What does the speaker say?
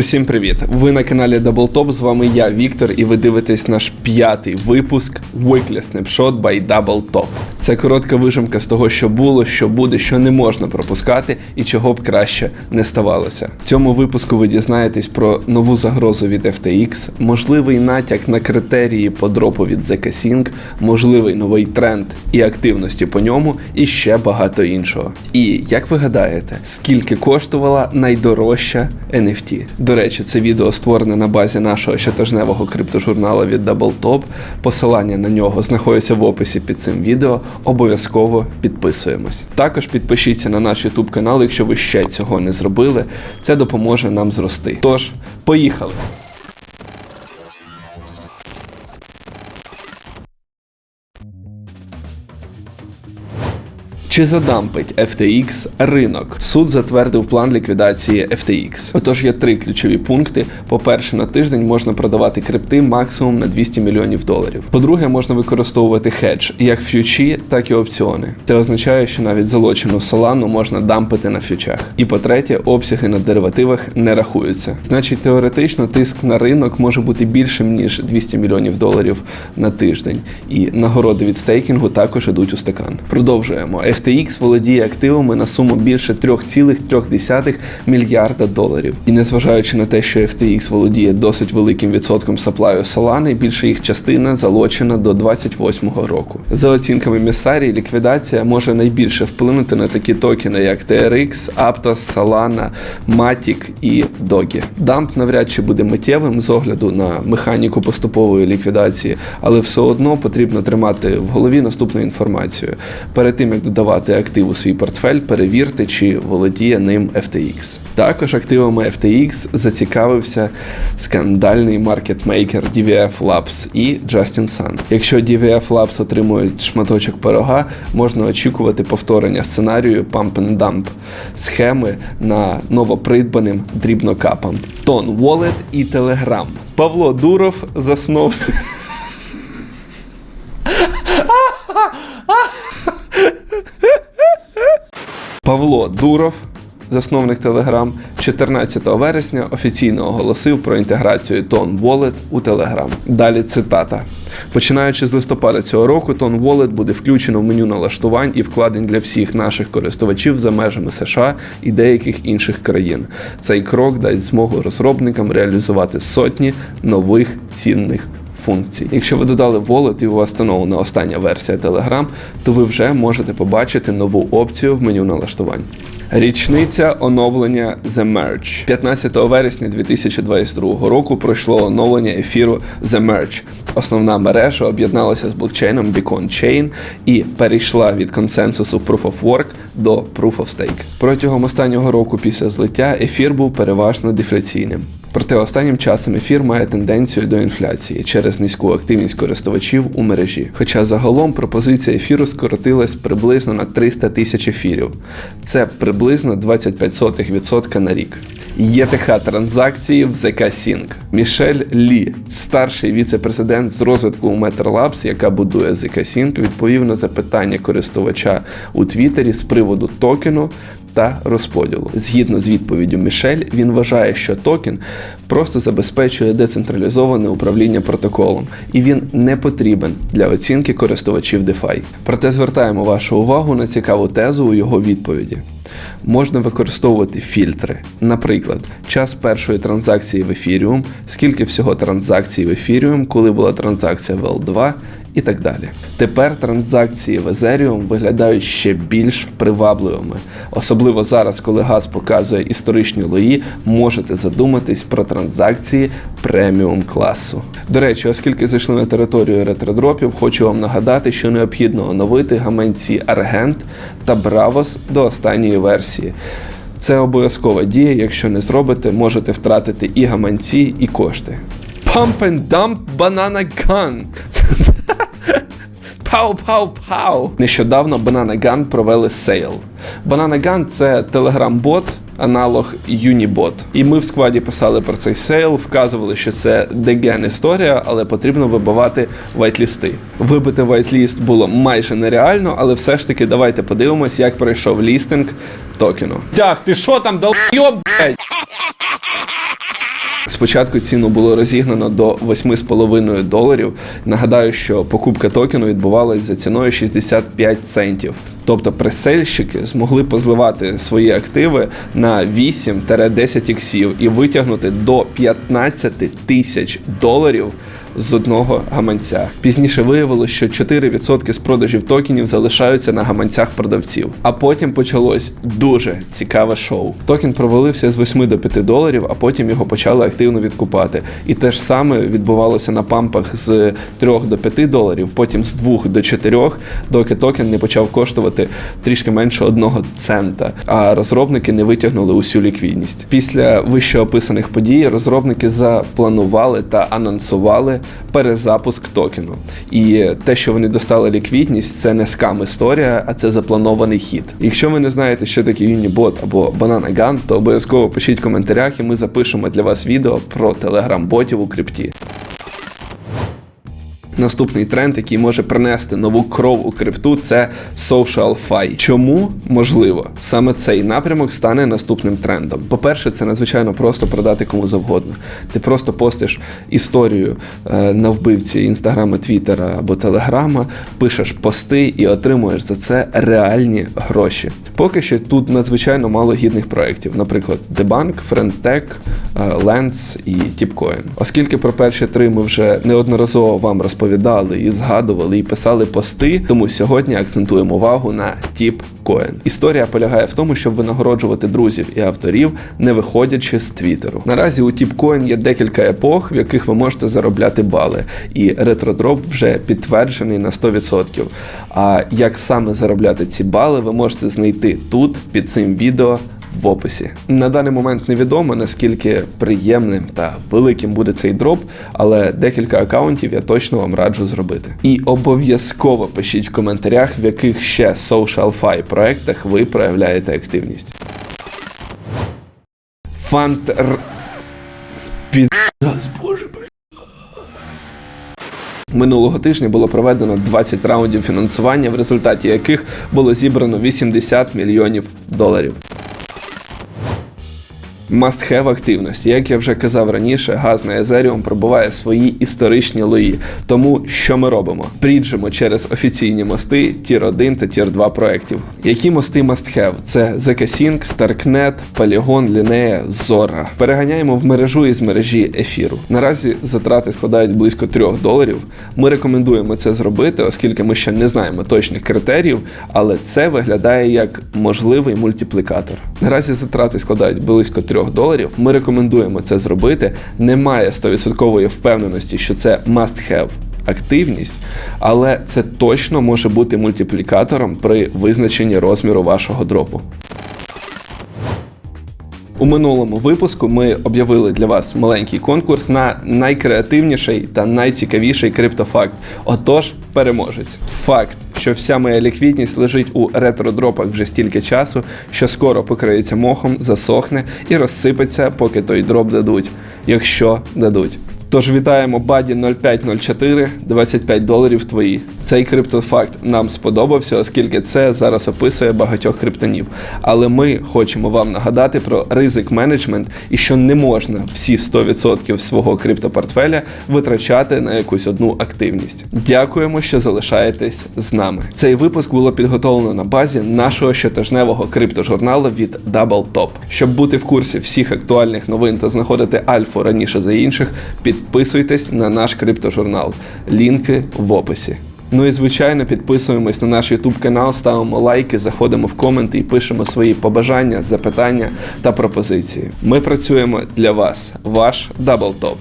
Усім привіт! Ви на каналі Double З вами я, Віктор, і ви дивитесь наш п'ятий випуск Weekly Snapshot by Double Top. Це коротка вижимка з того, що було, що буде, що не можна пропускати і чого б краще не ставалося. В цьому випуску ви дізнаєтесь про нову загрозу від FTX, можливий натяк на критерії по дропу від ZK Sync, можливий новий тренд і активності по ньому, і ще багато іншого. І як ви гадаєте, скільки коштувала найдорожча NFT? До речі, це відео створене на базі нашого щотижневого криптожурналу від DoubleTop. Посилання на нього знаходиться в описі під цим відео. Обов'язково підписуємось. Також підпишіться на наш YouTube канал, якщо ви ще цього не зробили. Це допоможе нам зрости. Тож, поїхали! Чи задампить FTX ринок? Суд затвердив план ліквідації FTX. Отож є три ключові пункти. По-перше, на тиждень можна продавати крипти максимум на 200 мільйонів доларів. По-друге, можна використовувати хедж як ф'ючі, так і опціони. Це означає, що навіть залочену солану можна дампити на ф'ючах. І по-третє, обсяги на деривативах не рахуються. Значить, теоретично тиск на ринок може бути більшим ніж 200 мільйонів доларів на тиждень. І нагороди від стейкінгу також ідуть у стакан. Продовжуємо. FTX володіє активами на суму більше 3,3 мільярда доларів. І незважаючи на те, що FTX володіє досить великим відсотком саплаю Solana, більше їх частина залочена до 28-го року. За оцінками Місарі, ліквідація може найбільше вплинути на такі токени, як TRX, Aptos, Solana, Matic і Doge. Дамп навряд чи буде миттєвим з огляду на механіку поступової ліквідації, але все одно потрібно тримати в голові наступну інформацію. Перед тим як додавати актив у свій портфель, перевірте, чи володіє ним FTX. Також активами FTX зацікавився скандальний маркетмейкер DVF Labs і Justin Sun. Якщо DVF Labs отримують шматочок пирога, можна очікувати повторення сценарію Pump and Dump схеми на новопридбаним дрібнокапам. Тон Wallet і Telegram. Павло Дуров заснув. Павло Дуров, засновник Telegram, 14 вересня офіційно оголосив про інтеграцію Tone Wallet у Telegram. Далі цитата. Починаючи з листопада цього року, Tone Wallet буде включено в меню налаштувань і вкладень для всіх наших користувачів за межами США і деяких інших країн. Цей крок дасть змогу розробникам реалізувати сотні нових цінних функцій. Якщо ви додали Wallet і у вас встановлена остання версія Telegram, то ви вже можете побачити нову опцію в меню налаштувань. Річниця оновлення The Merge. 15 вересня 2022 року пройшло оновлення ефіру The Merge. Основна мережа об'єдналася з блокчейном Beacon Chain і перейшла від консенсусу Proof of Work до Proof of Stake. Протягом останнього року після злиття ефір був переважно дефляційним. Проте останнім часом ефір має тенденцію до інфляції через низьку активність користувачів у мережі. Хоча загалом пропозиція ефіру скоротилась приблизно на 300 тисяч ефірів. Це приблизно 25% на рік. ЄТХ транзакції в ЗК Sync. Мішель Лі, старший віце-президент з розвитку у MeterLabs, яка будує ЗК Sync, відповів на запитання користувача у Твіттері з приводу токену та розподілу. Згідно з відповіддю Мішель, він вважає, що токен просто забезпечує децентралізоване управління протоколом, і він не потрібен для оцінки користувачів DeFi. Проте звертаємо вашу увагу на цікаву тезу у його відповіді. Можна використовувати фільтри, наприклад, час першої транзакції в Ethereum, скільки всього транзакцій в Ethereum, коли була транзакція в L2 і так далі. Тепер транзакції в Ethereum виглядають ще більш привабливими. Особливо зараз, коли газ показує історичні лої, можете задуматись про транзакції преміум класу. До речі, оскільки зайшли на територію ретродропів, хочу вам нагадати, що необхідно оновити гаманці Argent та Bravos до останньої версії. Це обов'язкова дія, якщо не зробите, можете втратити і гаманці, і кошти. Pump and dump banana gun. Пау, пау, пау. Нещодавно Banana Gun провели сейл. Banana Gun – це телеграм-бот, аналог Unibot. І ми в складі писали про цей сейл, вказували, що це деген історія, але потрібно вибивати вайтлісти. Вибити вайтліст було майже нереально, але все ж таки давайте подивимось, як пройшов лістинг токену. Тях, ти що там долбйоб, блядь? Спочатку ціну було розігнано до 8,5 доларів. Нагадаю, що покупка токену відбувалась за ціною 65 центів. Тобто пресельщики змогли позливати свої активи на 8-10 іксів і витягнути до 15 тисяч доларів з одного гаманця. Пізніше виявилось, що 4% з продажів токенів залишаються на гаманцях продавців. А потім почалось дуже цікаве шоу. Токен провалився з 8 до 5 доларів, а потім його почали активно відкупати. І те ж саме відбувалося на пампах з 3 до 5 доларів, потім з 2 до 4, доки токен не почав коштувати трішки менше 1 цента. А розробники не витягнули усю ліквідність. Після вище описаних подій розробники запланували та анонсували перезапуск токену. І те, що вони достали ліквідність, це не скам історія, а це запланований хід. Якщо ви не знаєте, що таке Unibot або Banana Gun, то обов'язково пишіть в коментарях, і ми запишемо для вас відео про телеграм-ботів у крипті. Наступний тренд, який може принести нову кров у крипту, це social fi. Чому можливо саме цей напрямок стане наступним трендом? По-перше, це надзвичайно просто продати кому завгодно. Ти просто постиш історію е, на вбивці інстаграма, твіттера або телеграма, пишеш пости і отримуєш за це реальні гроші. Поки що тут надзвичайно мало гідних проєктів, наприклад, Friendtech, е, Lens і Tipcoin. Оскільки про перші три ми вже неодноразово вам розповідали, і згадували, і писали пости, тому сьогодні акцентуємо увагу на Tipcoin. Історія полягає в тому, щоб винагороджувати друзів і авторів, не виходячи з Твіттеру. Наразі у Tipcoin є декілька епох, в яких ви можете заробляти бали, і ретродроп вже підтверджений на 100%. А як саме заробляти ці бали, ви можете знайти тут під цим відео в описі. На даний момент невідомо наскільки приємним та великим буде цей дроп, але декілька акаунтів я точно вам раджу зробити. І обов'язково пишіть в коментарях, в яких ще social fi проектах ви проявляєте активність. Фантр... Підраз, боже, Минулого тижня було проведено 20 раундів фінансування, в результаті яких було зібрано 80 мільйонів доларів. Must-have активності. Як я вже казав раніше, газ на Ethereum пробуває свої історичні лої. Тому що ми робимо? Бріджимо через офіційні мости Tier 1 та Tier 2 проєктів. Які мости must-have? Це ZK-Sync, Starknet, Polygon, Linea, Zora. Переганяємо в мережу із мережі ефіру. Наразі затрати складають близько 3 доларів. Ми рекомендуємо це зробити, оскільки ми ще не знаємо точних критеріїв, але це виглядає як можливий мультиплікатор. Наразі затрати складають близько 3 доларів. Ми рекомендуємо це зробити. Немає 100% впевненості, що це must-have активність, але це точно може бути мультиплікатором при визначенні розміру вашого дропу. У минулому випуску ми об'явили для вас маленький конкурс на найкреативніший та найцікавіший криптофакт. Отож, переможець. Факт, що вся моя ліквідність лежить у ретродропах вже стільки часу, що скоро покриється мохом, засохне і розсипеться, поки той дроп дадуть, якщо дадуть. Тож вітаємо Баді 0504, 25 доларів твої. Цей криптофакт нам сподобався, оскільки це зараз описує багатьох криптонів. Але ми хочемо вам нагадати про ризик менеджмент і що не можна всі 100% свого криптопортфеля витрачати на якусь одну активність. Дякуємо, що залишаєтесь з нами. Цей випуск було підготовлено на базі нашого щотижневого криптожурналу від Double Top. Щоб бути в курсі всіх актуальних новин та знаходити альфу раніше за інших, підписуйтесь на наш криптожурнал. Лінки в описі. Ну і звичайно, підписуємось на наш YouTube канал, ставимо лайки, заходимо в коменти і пишемо свої побажання, запитання та пропозиції. Ми працюємо для вас, ваш Top.